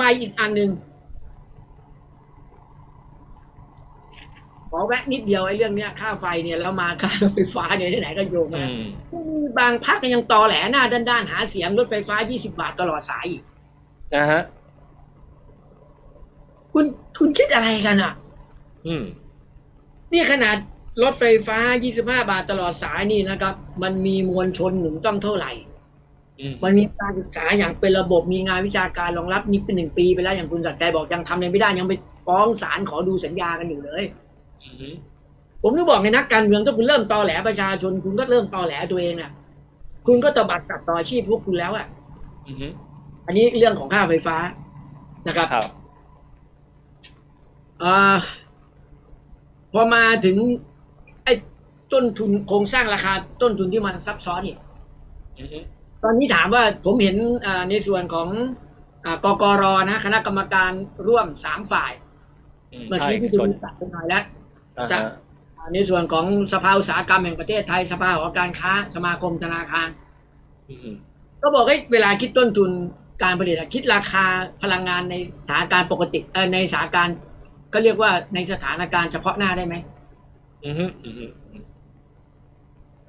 ใบอีกอันหนึ่งขอแวะนิดเดียวไอ้เรื่องเนี้ยค่าไฟเนี่ยแล้วมาค่ารถไฟฟ้าเนี่ยที่ไหนก็โยงอืนะมมีบางพักยังตอแหลหน้าด้านๆหาเสียงรถไฟฟ้า 20 บาทตลอดสายอีกนะฮะคุณคุณคิดอะไรกันอะ อืม นี่ขนาดรถไฟฟ้า 25 บาทตลอดสายนี่นะครับ มันมีมวลชนหนุนต้องเท่าไหร่อื มมันมีการศึกษาอย่างเป็นระบบมีงานวิชาการรองรับนี่เป็นหนึ่งปีไปแล้วอย่างคุณสักดิ์ใจบอกยังทำอะไรไม่ได้ยังไปฟ้องศาลขอดูสัญญากันอยู่เลยอืมผมถึงบอกในนักการเมืองถ้าคุณเริ่มตอแหลประชาชน คุณก็เริ่มตอแหลตัวเองอะ คุณก็ตบัดสัตว์ต่ออาชีพพวกคุณแล้วอะอืมอันนี้เรื่องของค่าไฟฟ้านะครับครับอ่าพอมาถึง ไอ้ต้นทุนโครงสร้างราคา ต้นทุนที่มันซับซ้อนเนี่ยอืม ตอนนี้ถามว่าผมเห็นอ่าในส่วนของอ่ากกรนะคณะกรรมการร่วมสามฝ่ายอืมเมื่อใช่กี้พี่ชดูนตัดไปหน่อยแล้วอ่าจะฮะอ่าในส่วนของสภาอุตสาหกรรมแห่งประเทศไทยสภาหอการค้า สมาคมธนาคารอืมก็บอกให้เวลาคิดต้นทุนการผลิตอะคิดราคาพลังงานในสถานการณ์ปกติเออในสถานการณ์ก็เรียกว่าในสถานการณ์เฉพาะหน้าได้ไหมอืมอืมอืม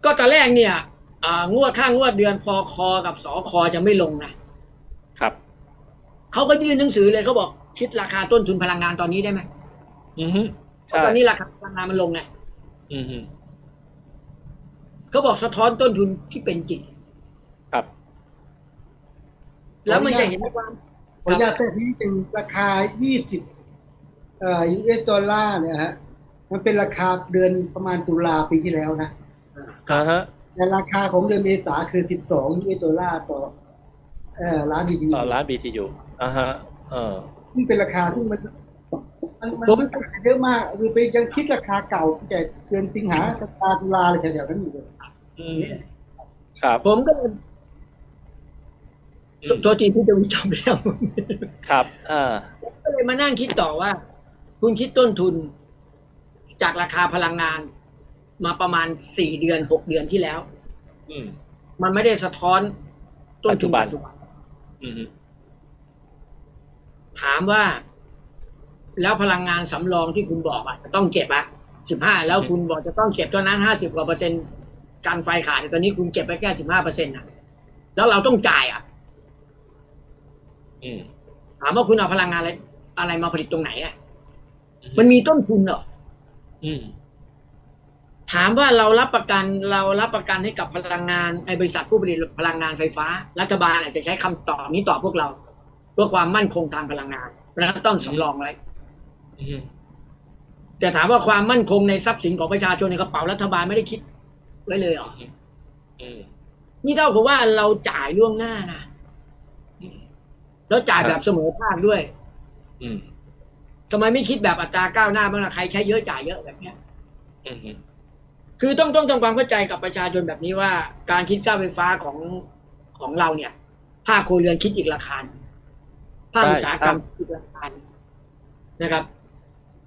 ก็ตอนแรกเนี่ยอ่า งวดค่างวดเดือนพอคอกับสอคอจะไม่ลงนะครับเขาก็ยื่นหนังสือเลยเขาบอกคิดราคาต้นทุนพลังงานตอนนี้ได้ไหมอืมเพใช่ราะตอนนี้ราคาพลังงานมันลงไงอืมเขาบอกสะท้อนต้นทุนที่เป็นจริงครับ แล้วมันจะเห็นความขออนุญาตแทรกนิดนึงราคา 20เอ่อ US ดอลลาร์เนี่ยฮะ มันเป็นราคาเดือนประมาณตุลาปีที่แล้วนะอ่าฮะ แต่ราคาของเดือนเมษาคือ 12 US ดอลลาร์ต่อเอ่อล้านดีดีต่อร้าน BTU อ่าฮะเออซึ่งเป็นราคาที่มันมันมันผมมันต่างกันเยอะมากคือไปยังคิดราคาเก่าแต่เดือนสิงหาคาตุลาอะไรแถวๆนั้นอยู่เลยอืมครับ ผมก็เลยอืมโทษทีพี่จะวิจารณ์แล้วครับอ่าก็เลยมานั่งคิดต่อว่า คุณคิดต้นทุน จากราคาพลังงาน มาประมาณสี่เดือนหกเดือนที่แล้วอืมมันไม่ได้สะท้อนต้นทุนปัปัจจจุจุบับันนอืมถามว่า แล้วพลังงานสำรองที่คุณบอกอะจะต้องเก็บอะสิบห้าแล้วคุณบอกจะต้องเก็บตัวนั้นห้าสิบกว่าเปอร์เซ็นต์การไฟขาดตอนนี้คุณเก็บไปแค่สิบห้าเปอร์เซ็นต์ะแล้วเราต้องจ่ายอะอืมถามว่าคุณเอาพลังงานอะไรอะไรมาผลิตตรงไหนอะ มันมีต้นทุนเหรออืม ถามว่าเรารับประกันเรารับประกันให้กับพลังงานไอ้บริษัทผู้ผลิตพลังงานไฟฟ้า รัฐบาลอาจจะใช้คำตอบนี้ตอบพวกเราเพื่อความมั่นคงทางพลังงานเพราะฉะนั้นต้องสำรองไว้อืมแต่ถามว่าความมั่นคงในทรัพย์สินของประชาชนในกระเป๋ารัฐบาลไม่ได้คิดไว้เลยเหรออืมนี่เท่ากับว่าเราจ่ายล่วงหน้านะอืมแล้วจ่ายแบบเสมอภาคด้วยอืมทำไมไม่คิดแบบอัตราก้าวหน้าบ้างล่ะใครใช้เยอะจ่ายเยอะแบบเนี้ยอืม คือต้องต้องทำความเข้าใจกับประชาชนแบบนี้ว่า การคิดค่าไฟฟ้าของของเราเนี่ย ภาคครัวเรือนคิดอีกราคาหนึ่งภาคอุตสาหกรรมอีกราคาหนึ่งนะครับ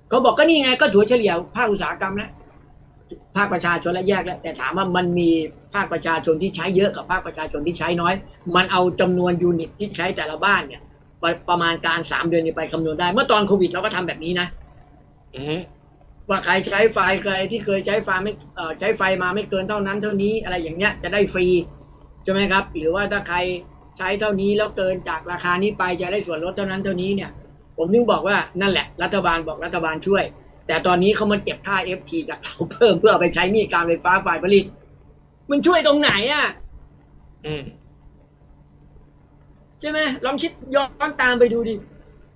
เขาบอกก็นี่ไงก็ถัวเฉลี่ยภาคอุตสาหกรรมแล้วภาคประชาชนและแยกแล้วแต่ถามว่ามันมีภาคประชาชนที่ใช้เยอะกับภาคประชาชนที่ใช้น้อย มันเอาจำนวนยูนิตที่ใช้แต่ละบ้านเนี่ย ไปประมาณการสามเดือนนี้ไปคำนวณได้ เมื่อตอนโควิดเราก็ทำแบบนี้นะอืม ว่าใครใช้ไฟใครที่เคยใช้ไฟไม่เอ่อใช้ไฟมาไม่เกินเท่านั้น เท่านี้อะไรอย่างเงี้ยจะได้ฟรีใช่ไหมครับ หรือว่าถ้าใครใช้เท่านี้แล้วเกินจากราคานี้ไปจะได้ส่วนลดเท่านั้นเท่านี้เนี่ย ผมนึงบอกว่านั่นแหละ รัฐบาลบอกรัฐบาลช่วย แต่ตอนนี้เขามาเก็บค่า FT จากเราเพิ่มเพื่อเอาไปใช้หนี่การไฟฟ้าฝ่ายผลิต มันช่วยตรงไหนอะ อืมใช่ไหมลองคิดย้อนตามไปดูดิ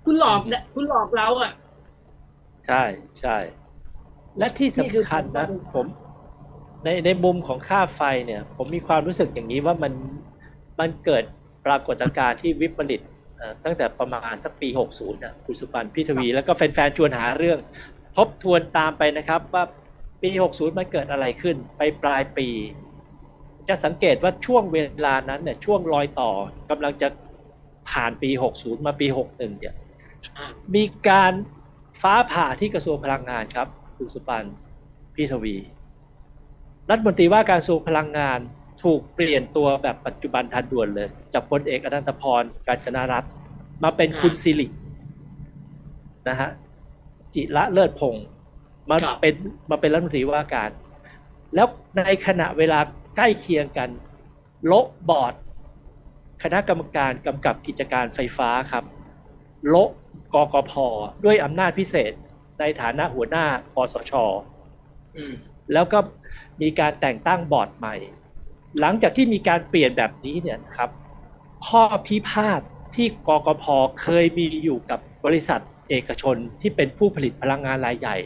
คุณหลอกเนี่ยคุณหลอกเราอะ ใช่ใช่ และที่นี่คือสำคัญนะผมผมในในมุมของค่าไฟเนี่ย ผมมีความรู้สึกอย่างนี้ว่ามันมันเกิดปรากฏการณ์ที่วิปริตเอ่อตั้งแต่ประมาณสักปี 60นะคุณสุปันพี่ทวี แล้วก็แฟนๆชวนหาเรื่อง ทบทวนตามไปนะครับว่าปี 60 มันเกิดอะไรขึ้น ไปปลายปี จะสังเกตว่าช่วงเวลานั้นเนี่ยช่วงรอยต่อกำลังจะผ่านปี 60 มาปี 61 เนี่ยอะมีการฟ้าผ่าที่กระทรวงพลังงานครับ คุณสุปันพี่ทวี รัฐมนตรีว่าการกระทรวงพลังงานถูกเปลี่ยนตัวแบบปัจจุบันทันด่วนเลย จากพลเอกอนันตพรการชนะรัตน์มาเป็นอ่าคุณสิรินะฮะจิระเลิศพงศ์มาครับเป็นมาเป็นรัฐมนตรีว่าการ แล้วในขณะเวลาใกล้เคียงกันโละบอร์ด คณะกรรมการกำกับกิจการไฟฟ้าครับโละกกพด้วยอำนาจพิเศษ ในฐานะหัวหน้าปสชอืมแล้วก็มีการแต่งตั้งบอร์ดใหม่ หลังจากที่มีการเปลี่ยนแบบนี้เนี่ยนะครับ ข้อพิพาทที่กกพเคยมีอยู่กับบริษัทเอกชนที่เป็นผู้ผลิตพลังงานรายใหญ่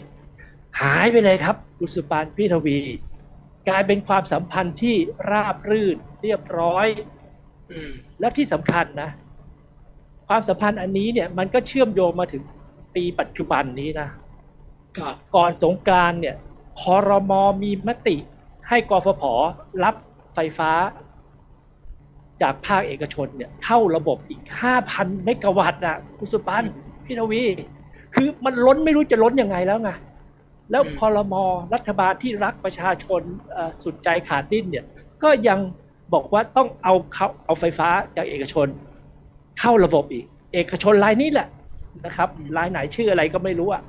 หายไปเลยครับคุณสุปานพี่ทวี กลายเป็นความสัมพันธ์ที่ราบรื่นเรียบร้อยอืมและที่สำคัญนะ ความสัมพันธ์อันนี้เนี่ยมันก็เชื่อมโยงมาถึงปีปัจจุบันนี้นะครับ ก่อนสงกรานต์เนี่ยคอรมอมีมติให้กฟผรับไฟฟ้า จากภาคเอกชนเนี่ยเข้าระบบอีก 5,000 เมกะวัตต์นะคุณสุปันพี่ทวี คือมันล้นไม่รู้จะล้นยังไงแล้วไงแล้วอืมพอรมรัฐบาลที่รักประชาชนเอ่อสุดใจขาดดิ้นเนี่ยก็ยังบอกว่าต้องเอาเขาเอาไฟฟ้าจากเอกชน เข้าระบบอีก เอกชนรายนี้แหละนะครับรายไหนชื่ออะไรก็ไม่รู้อะ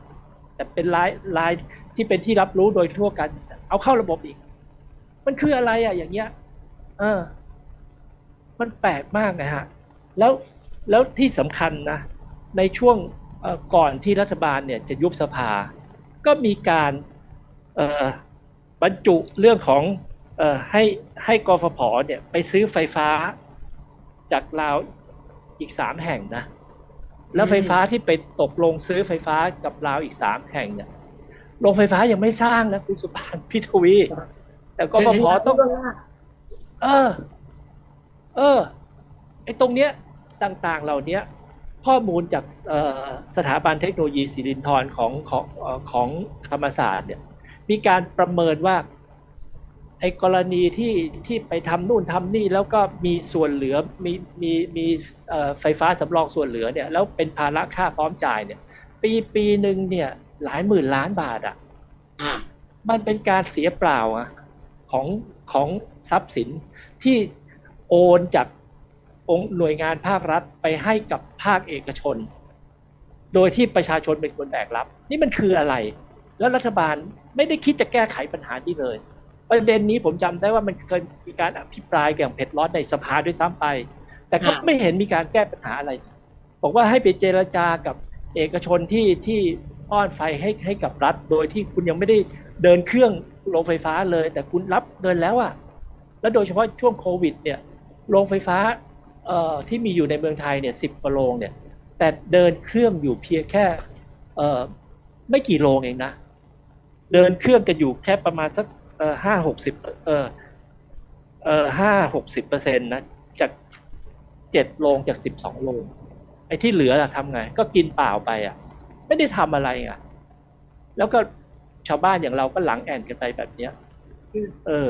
แต่เป็นรายรายที่เป็นที่รับรู้โดยทั่วกัน เอาเข้าระบบอีก มันคืออะไรอะอย่างเงี้ย เออ มันแปลกมากนะฮะ แล้วแล้วที่สำคัญนะ ในช่วงก่อนที่รัฐบาลเนี่ยจะยุบสภา ก็มีการบรรจุเรื่องของออให้ให้กฟผเนี่ยไปซื้อไฟฟ้าจากลาวอีกสามแห่งนะ แล้วไฟฟ้าที่ไปตกลงซื้อไฟฟ้ากับลาวอีกสามแห่งเนี่ยโรงไฟฟ้ายังไม่สร้างนะคุณสุพานพิทวี แต่กฟผต้องเออ เออไอ้ตรงเนี้ยต่างๆเหล่าเนี้ยข้อมูลจากเอ่อสถาบันเทคโนโลยีสิรินธรของของเอ่อของธรรมศาสตร์เนี่ยมีการประเมินว่า ไอ้กรณีที่ที่ไปทำนู่นทำนี่แล้วก็มีส่วนเหลือมีมีมีเอ่อไฟฟ้าสำรองส่วนเหลือเนี่ยแล้วเป็นภาระค่าพร้อมจ่ายเนี่ย ปีปีหนึ่งเนี่ยหลายหมื่นล้านบาทอะอ่ามันเป็นการเสียเปล่าอะของของทรัพย์สินที่โอนจากองค์หน่วยงานภาครัฐไปให้กับภาคเอกชน โดยที่ประชาชนเป็นคนแบกรับ นี่มันคืออะไร แล้วรัฐบาลไม่ได้คิดจะแก้ไขปัญหานี้เลย ประเด็นนี้ผมจำได้ว่ามันเคยมีการอภิปรายอย่างเผ็ดร้อนในสภาด้วยซ้ำไป แต่ก็อ่าไม่เห็นมีการแก้ปัญหาอะไรบอกว่าให้ไปเจรจากับเอกชนที่ที่อ้อนไฟให้ให้กับรัฐ โดยที่คุณยังไม่ได้เดินเครื่องโรงไฟฟ้าเลย แต่คุณรับเดินแล้วอะแล้วโดยเฉพาะช่วงโควิด เนี่ยโรงไฟฟ้าเอ่อที่มีอยู่ในเมืองไทยเนี่ยสิบกว่าโรงเนี่ย แต่เดินเครื่องอยู่เพียงแค่เอ่อไม่กี่โรงเองนะ เดินเครื่องกันอยู่แค่ประมาณสักเอ่อห้าหกสิบเอ่อเอ่อห้าหกสิบเปอร์เซ็นต์นะจากเจ็ดโรงจากสิบสองโรงไอ้ที่เหลือล่ะทำไง ก็กินเปล่าไปอะ ไม่ได้ทำอะไรอะ แล้วก็ชาวบ้านอย่างเราก็หลังแอนกันไปแบบเนี้ยเออ